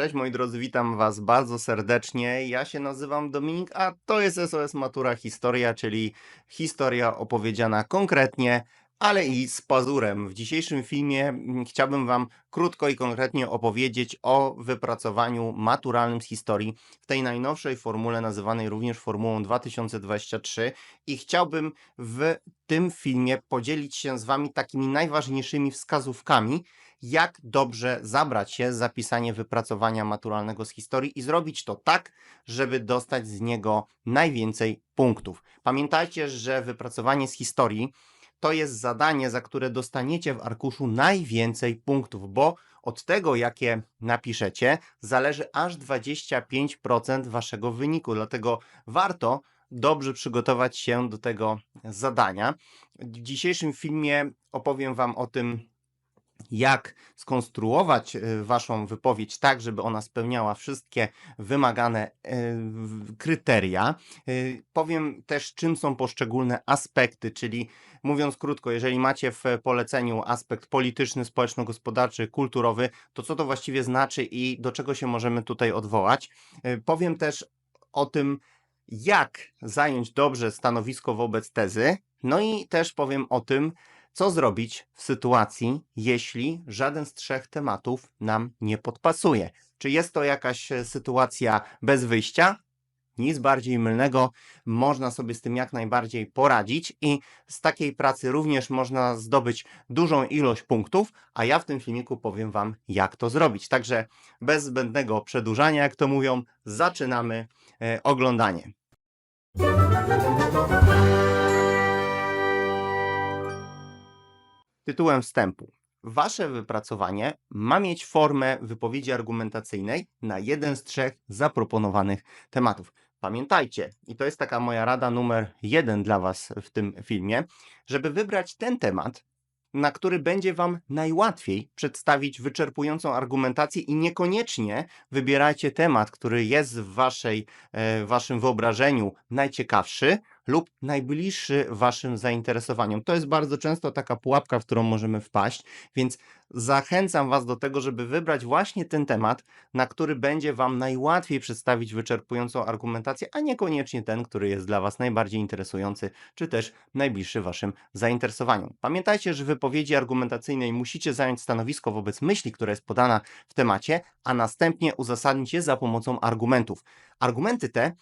Cześć moi drodzy, witam was bardzo serdecznie. Ja się nazywam Dominik, a to jest SOS Matura Historia, czyli historia opowiedziana konkretnie, ale i z pazurem. W dzisiejszym filmie mm, chciałbym wam krótko i konkretnie opowiedzieć o wypracowaniu maturalnym z historii w tej najnowszej formule, nazywanej również Formułą 2023 i chciałbym w tym filmie podzielić się z wami takimi najważniejszymi wskazówkami, jak dobrze zabrać się za pisanie wypracowania maturalnego z historii i zrobić to tak, żeby dostać z niego najwięcej punktów. Pamiętajcie, że wypracowanie z historii to jest zadanie, za które dostaniecie w arkuszu najwięcej punktów, bo od tego, jakie napiszecie, zależy aż 25% waszego wyniku. Dlatego warto dobrze przygotować się do tego zadania. W dzisiejszym filmie opowiem Wam o tym, jak skonstruować y, Waszą wypowiedź tak, żeby ona spełniała wszystkie wymagane w- kryteria. Y, Powiem też, czym są poszczególne aspekty, czyli mówiąc krótko, jeżeli macie w poleceniu aspekt polityczny, społeczno-gospodarczy, kulturowy, to co to właściwie znaczy i do czego się możemy tutaj odwołać. Powiem też o tym, jak zająć dobrze stanowisko wobec tezy, no i też powiem o tym, co zrobić w sytuacji, jeśli żaden z trzech tematów nam nie podpasuje. Czy jest to jakaś e, sytuacja bez wyjścia? Nic bardziej mylnego, można sobie z tym jak najbardziej poradzić i z takiej pracy również można zdobyć dużą ilość punktów, a ja w tym filmiku powiem Wam, jak to zrobić. Także bez zbędnego przedłużania, jak to mówią, zaczynamy e, oglądanie. Tytułem wstępu. Wasze wypracowanie ma mieć formę wypowiedzi argumentacyjnej na jeden z trzech zaproponowanych tematów. Pamiętajcie, i to jest taka moja rada numer jeden dla Was w tym filmie, żeby wybrać ten temat, na który będzie Wam najłatwiej przedstawić wyczerpującą argumentację i niekoniecznie wybierajcie temat, który jest w waszej, e, waszym wyobrażeniu najciekawszy lub najbliższy waszym zainteresowaniom. To jest bardzo często taka pułapka, w którą możemy wpaść, więc zachęcam was do tego, żeby wybrać właśnie ten temat, na który będzie wam najłatwiej przedstawić wyczerpującą argumentację, a niekoniecznie ten, który jest dla was najbardziej interesujący, czy też najbliższy waszym zainteresowaniom. Pamiętajcie, że w wypowiedzi argumentacyjnej musicie zająć stanowisko wobec myśli, która jest podana w temacie, a następnie uzasadnić je za pomocą argumentów. Argumenty te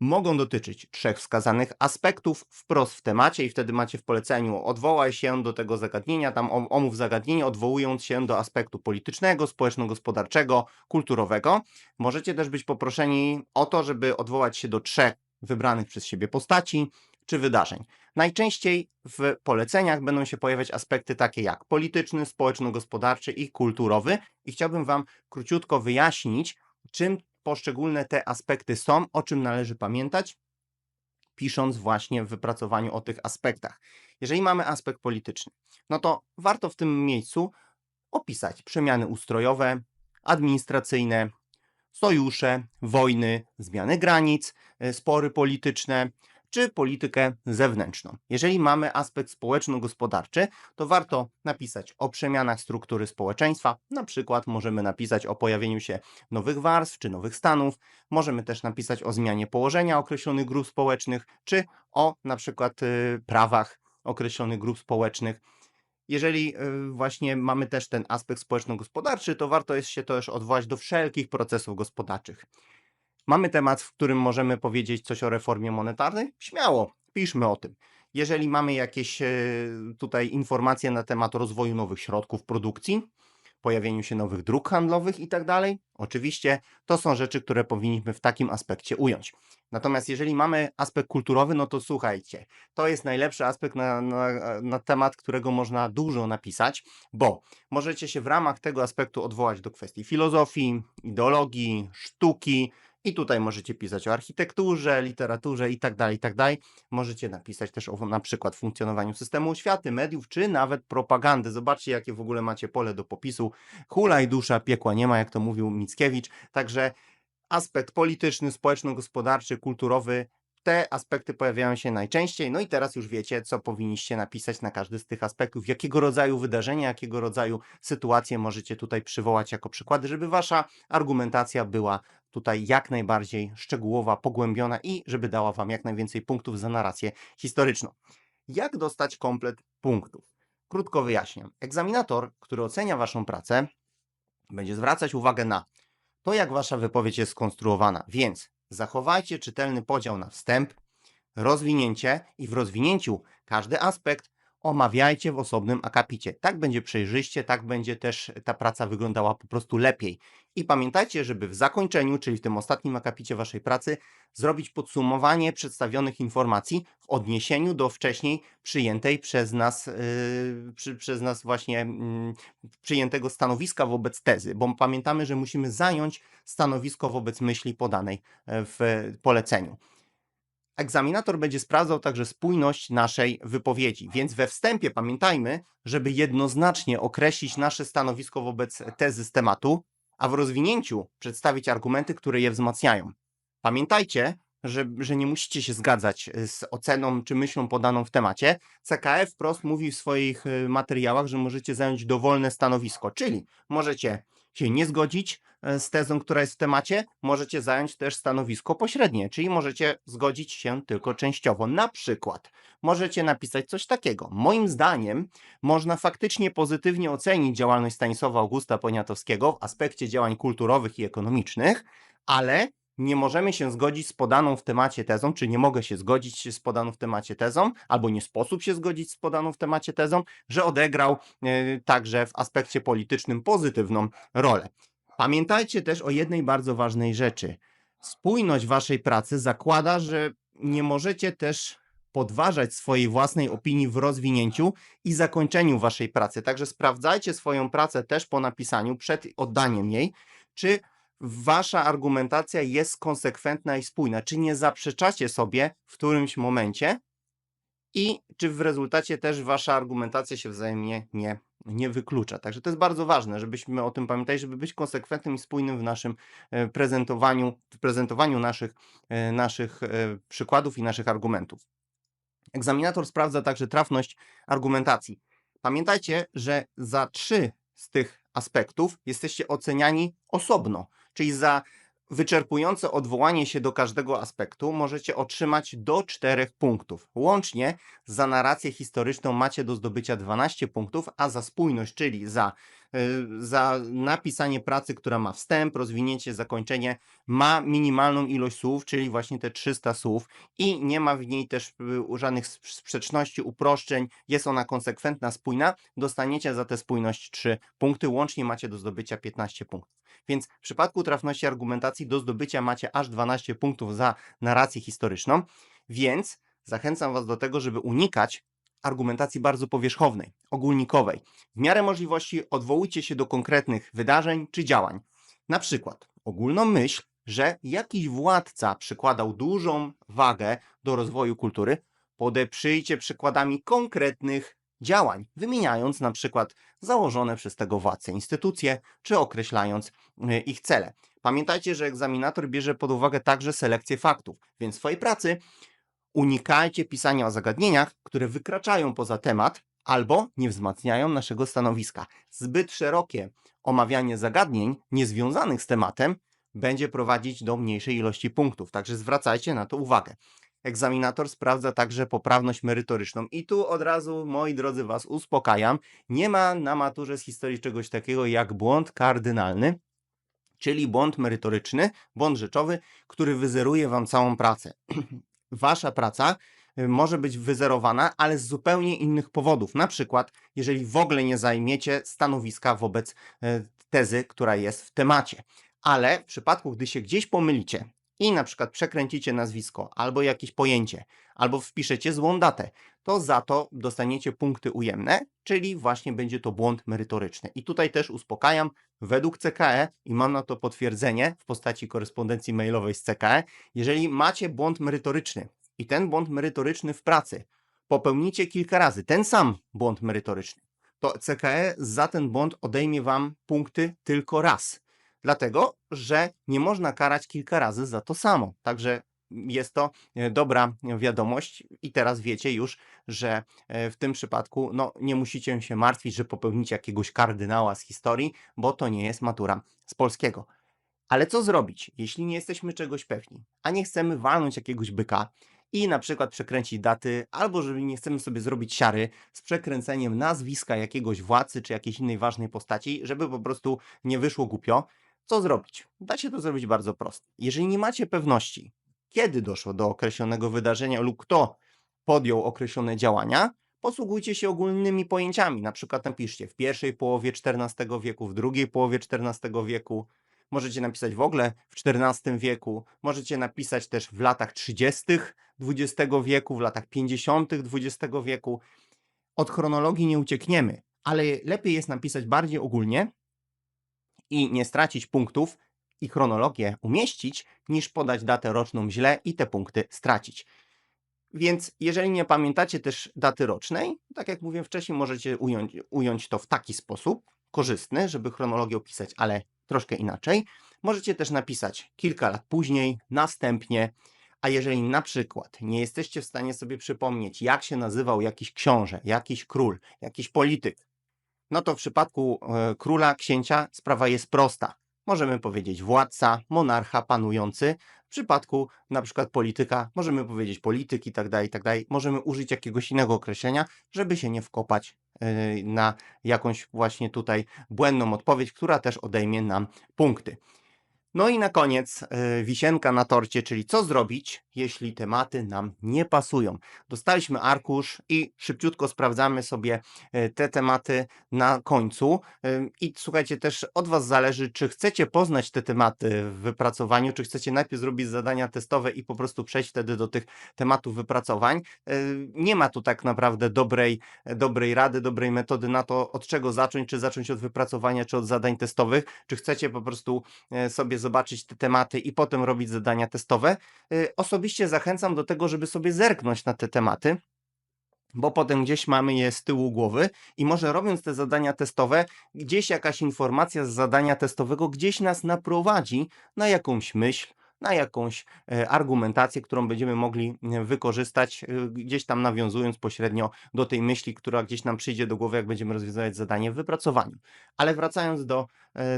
mogą dotyczyć trzech wskazanych aspektów wprost w temacie i wtedy macie w poleceniu odwołaj się do tego zagadnienia, tam om- omów zagadnienie, odwołując się do aspektu politycznego, społeczno-gospodarczego, kulturowego. Możecie też być poproszeni o to, żeby odwołać się do trzech wybranych przez siebie postaci czy wydarzeń. Najczęściej w poleceniach będą się pojawiać aspekty takie jak polityczny, społeczno-gospodarczy i kulturowy i chciałbym Wam króciutko wyjaśnić, czym poszczególne te aspekty są, o czym należy pamiętać, pisząc właśnie w wypracowaniu o tych aspektach. Jeżeli mamy aspekt polityczny, no to warto w tym miejscu opisać przemiany ustrojowe, administracyjne, sojusze, wojny, zmiany granic, y, spory polityczne czy politykę zewnętrzną. Jeżeli mamy aspekt społeczno-gospodarczy, to warto napisać o przemianach struktury społeczeństwa. Na przykład możemy napisać o pojawieniu się nowych warstw czy nowych stanów. Możemy też napisać o zmianie położenia określonych grup społecznych, czy o na przykład y, prawach określonych grup społecznych. Jeżeli y, właśnie mamy też ten aspekt społeczno-gospodarczy, to warto jest się też odwołać do wszelkich procesów gospodarczych. Mamy temat, w którym możemy powiedzieć coś o reformie monetarnej? Śmiało, piszmy o tym. Jeżeli mamy jakieś e, tutaj informacje na temat rozwoju nowych środków produkcji, pojawieniu się nowych dróg handlowych i tak dalej, oczywiście to są rzeczy, które powinniśmy w takim aspekcie ująć. Natomiast jeżeli mamy aspekt kulturowy, no to słuchajcie, to jest najlepszy aspekt na, na, na temat, którego można dużo napisać, bo możecie się w ramach tego aspektu odwołać do kwestii filozofii, ideologii, sztuki, i tutaj możecie pisać o architekturze, literaturze i tak dalej, i tak. Możecie napisać też o na przykład funkcjonowaniu systemu oświaty, mediów, czy nawet propagandy. Zobaczcie, jakie w ogóle macie pole do popisu. Hulaj dusza, piekła nie ma, jak to mówił Mickiewicz. Także aspekt polityczny, społeczno-gospodarczy, kulturowy te aspekty pojawiają się najczęściej. No i teraz już wiecie, co powinniście napisać na każdy z tych aspektów, jakiego rodzaju wydarzenia, jakiego rodzaju sytuacje możecie tutaj przywołać jako przykłady, żeby wasza argumentacja była tutaj jak najbardziej szczegółowa, pogłębiona i żeby dała wam jak najwięcej punktów za narrację historyczną. Jak dostać komplet punktów? Krótko wyjaśniam. Egzaminator, który ocenia waszą pracę, będzie zwracać uwagę na to, jak wasza wypowiedź jest skonstruowana. Więc zachowajcie czytelny podział na wstęp, rozwinięcie i w rozwinięciu każdy aspekt omawiajcie w osobnym akapicie. Tak będzie przejrzyście, tak będzie też ta praca wyglądała po prostu lepiej. I pamiętajcie, żeby w zakończeniu, czyli w tym ostatnim akapicie waszej pracy, zrobić podsumowanie przedstawionych informacji w odniesieniu do wcześniej przyjętej przez nas, yy, przy, przez nas właśnie yy, przyjętego stanowiska wobec tezy, bo pamiętamy, że musimy zająć stanowisko wobec myśli podanej e, w poleceniu. Egzaminator będzie sprawdzał także spójność naszej wypowiedzi, więc we wstępie pamiętajmy, żeby jednoznacznie określić nasze stanowisko wobec tezy z tematu, a w rozwinięciu przedstawić argumenty, które je wzmacniają. Pamiętajcie, że, że nie musicie się zgadzać z oceną czy myślą podaną w temacie. CKF wprost mówi w swoich y, materiałach, że możecie zająć dowolne stanowisko, czyli możecie się nie zgodzić e, z tezą, która jest w temacie, możecie zająć też stanowisko pośrednie, czyli możecie zgodzić się tylko częściowo. Na przykład możecie napisać coś takiego. Moim zdaniem można faktycznie pozytywnie ocenić działalność Stanisława Augusta Poniatowskiego w aspekcie działań kulturowych i ekonomicznych, ale nie możemy się zgodzić z podaną w temacie tezą, czy nie mogę się zgodzić z podaną w temacie tezą, albo nie sposób się zgodzić z podaną w temacie tezą, że odegrał e, także w aspekcie politycznym pozytywną rolę. Pamiętajcie też o jednej bardzo ważnej rzeczy. Spójność waszej pracy zakłada, że nie możecie też podważać swojej własnej opinii w rozwinięciu i zakończeniu waszej pracy. Także sprawdzajcie swoją pracę też po napisaniu, przed oddaniem jej, czy wasza argumentacja jest konsekwentna i spójna. Czy nie zaprzeczacie sobie w którymś momencie i czy w rezultacie też wasza argumentacja się wzajemnie nie, nie wyklucza. Także to jest bardzo ważne, żebyśmy o tym pamiętali, żeby być konsekwentnym i spójnym w naszym e, prezentowaniu, w prezentowaniu naszych, e, naszych e, przykładów i naszych argumentów. Egzaminator sprawdza także trafność argumentacji. Pamiętajcie, że za trzy z tych aspektów jesteście oceniani osobno, czyli za wyczerpujące odwołanie się do każdego aspektu możecie otrzymać do 4 punktów. Łącznie za narrację historyczną macie do zdobycia 12 punktów, a za spójność, czyli za, za napisanie pracy, która ma wstęp, rozwinięcie, zakończenie, ma minimalną ilość słów, czyli właśnie te 300 słów i nie ma w niej też y, żadnych sp- sprzeczności, uproszczeń, jest ona konsekwentna, spójna, dostaniecie za tę spójność 3 punkty, łącznie macie do zdobycia 15 punktów. Więc w przypadku trafności argumentacji do zdobycia macie aż 12 punktów za narrację historyczną, więc zachęcam Was do tego, żeby unikać argumentacji bardzo powierzchownej, ogólnikowej. W miarę możliwości odwołujcie się do konkretnych wydarzeń czy działań. Na przykład ogólną myśl, że jakiś władca przykładał dużą wagę do rozwoju kultury, podeprzyjcie przykładami konkretnych działań, wymieniając na przykład założone przez tego władcę instytucje, czy określając y, ich cele. Pamiętajcie, że egzaminator bierze pod uwagę także selekcję faktów, więc w swojej pracy unikajcie pisania o zagadnieniach, które wykraczają poza temat albo nie wzmacniają naszego stanowiska. Zbyt szerokie omawianie zagadnień niezwiązanych z tematem będzie prowadzić do mniejszej ilości punktów, także zwracajcie na to uwagę. Egzaminator sprawdza także poprawność merytoryczną. I tu od razu, moi drodzy, Was uspokajam. Nie ma na maturze z historii czegoś takiego jak błąd kardynalny, czyli błąd merytoryczny, błąd rzeczowy, który wyzeruje Wam całą pracę. Wasza praca y, może być wyzerowana, ale z zupełnie innych powodów. Na przykład, jeżeli w ogóle nie zajmiecie stanowiska wobec y, tezy, która jest w temacie. Ale w przypadku, gdy się gdzieś pomylicie, i na przykład przekręcicie nazwisko albo jakieś pojęcie, albo wpiszecie złą datę, to za to dostaniecie punkty ujemne, czyli właśnie będzie to błąd merytoryczny. I tutaj też uspokajam, według CKE i mam na to potwierdzenie w postaci korespondencji mailowej z CKE, jeżeli macie błąd merytoryczny i ten błąd merytoryczny w pracy popełnicie kilka razy, ten sam błąd merytoryczny, to CKE za ten błąd odejmie wam punkty tylko raz. Dlatego, że nie można karać kilka razy za to samo. Także jest to e, dobra wiadomość i teraz wiecie już, że e, w tym przypadku no, nie musicie się martwić, że popełnicie jakiegoś kardynała z historii, bo to nie jest matura z polskiego. Ale co zrobić, jeśli nie jesteśmy czegoś pewni, a nie chcemy walnąć jakiegoś byka i na przykład przekręcić daty, albo żeby nie chcemy sobie zrobić siary z przekręceniem nazwiska jakiegoś władcy czy jakiejś innej ważnej postaci, żeby po prostu nie wyszło głupio. Co zrobić? Da się to zrobić bardzo prosto. Jeżeli nie macie pewności, kiedy doszło do określonego wydarzenia lub kto podjął określone działania, posługujcie się ogólnymi pojęciami. Na przykład napiszcie w pierwszej połowie XIV wieku, w drugiej połowie XIV wieku. Możecie napisać w ogóle w XIV wieku, możecie napisać też w latach 30. XX wieku, w latach 50. XX wieku. Od chronologii nie uciekniemy, ale lepiej jest napisać bardziej ogólnie i nie stracić punktów i chronologię umieścić, niż podać datę roczną źle i te punkty stracić. Więc jeżeli nie pamiętacie też daty rocznej, tak jak mówiłem wcześniej, możecie ująć, ująć to w taki sposób korzystny, żeby chronologię opisać, ale troszkę inaczej. Możecie też napisać kilka lat później, następnie, a jeżeli na przykład nie jesteście w stanie sobie przypomnieć, jak się nazywał jakiś książę, jakiś król, jakiś polityk, no to w przypadku e, króla, księcia sprawa jest prosta. Możemy powiedzieć władca, monarcha, panujący. W przypadku na przykład polityka możemy powiedzieć polityk i tak dalej, i tak dalej. Możemy użyć jakiegoś innego określenia, żeby się nie wkopać e, na jakąś właśnie tutaj błędną odpowiedź, która też odejmie nam punkty. No i na koniec e, wisienka na torcie, czyli co zrobić, jeśli tematy nam nie pasują. Dostaliśmy arkusz i szybciutko sprawdzamy sobie e, te tematy na końcu. E, I słuchajcie, też od Was zależy, czy chcecie poznać te tematy w wypracowaniu, czy chcecie najpierw zrobić zadania testowe i po prostu przejść wtedy do tych tematów wypracowań. Nie ma tu tak naprawdę dobrej, dobrej rady, dobrej metody na to, od czego zacząć, czy zacząć od wypracowania, czy od zadań testowych, czy chcecie po prostu sobie zobaczyć te tematy i potem robić zadania testowe. Y, osobiście zachęcam do tego, żeby sobie zerknąć na te tematy, bo potem gdzieś mamy je z tyłu głowy i może robiąc te zadania testowe, gdzieś jakaś informacja z zadania testowego gdzieś nas naprowadzi na jakąś myśl, na jakąś e, argumentację, którą będziemy mogli e, wykorzystać, e, gdzieś tam nawiązując pośrednio do tej myśli, która gdzieś nam przyjdzie do głowy, jak będziemy rozwiązywać zadanie w wypracowaniu. Ale wracając do,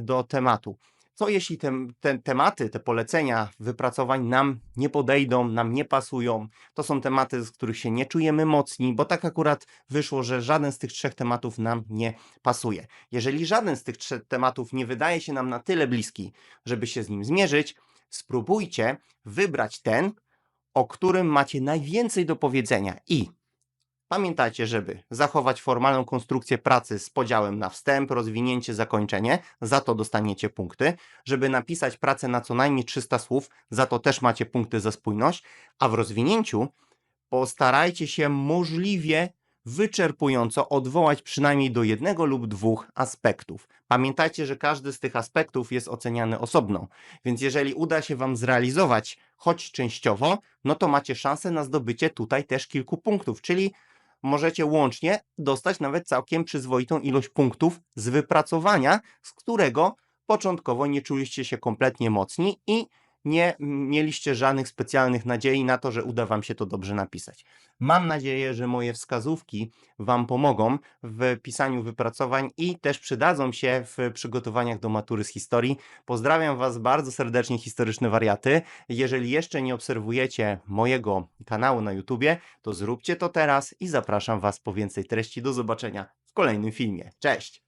do tematu. Co jeśli te, te tematy, te polecenia wypracowań nam nie podejdą, nam nie pasują? To są tematy, z których się nie czujemy mocni, bo tak akurat wyszło, że żaden z tych trzech tematów nam nie pasuje. Jeżeli żaden z tych trzech tematów nie wydaje się nam na tyle bliski, żeby się z nim zmierzyć, spróbujcie wybrać ten, o którym macie najwięcej do powiedzenia i Pamiętajcie, żeby zachować formalną konstrukcję pracy z podziałem na wstęp, rozwinięcie, zakończenie, za to dostaniecie punkty. Żeby napisać pracę na co najmniej 300 słów, za to też macie punkty za spójność, a w rozwinięciu postarajcie się możliwie wyczerpująco odwołać przynajmniej do jednego lub dwóch aspektów. Pamiętajcie, że każdy z tych aspektów jest oceniany osobno, więc jeżeli uda się Wam zrealizować choć częściowo, no to macie szansę na zdobycie tutaj też kilku punktów, czyli możecie łącznie dostać nawet całkiem przyzwoitą ilość punktów z wypracowania, z którego początkowo nie czuliście się kompletnie mocni i nie mieliście żadnych specjalnych nadziei na to, że uda Wam się to dobrze napisać. Mam nadzieję, że moje wskazówki Wam pomogą w pisaniu wypracowań i też przydadzą się w przygotowaniach do matury z historii. Pozdrawiam Was bardzo serdecznie, historyczne wariaty. Jeżeli jeszcze nie obserwujecie mojego kanału na YouTubie, to zróbcie to teraz i zapraszam Was po więcej treści. Do zobaczenia w kolejnym filmie. Cześć!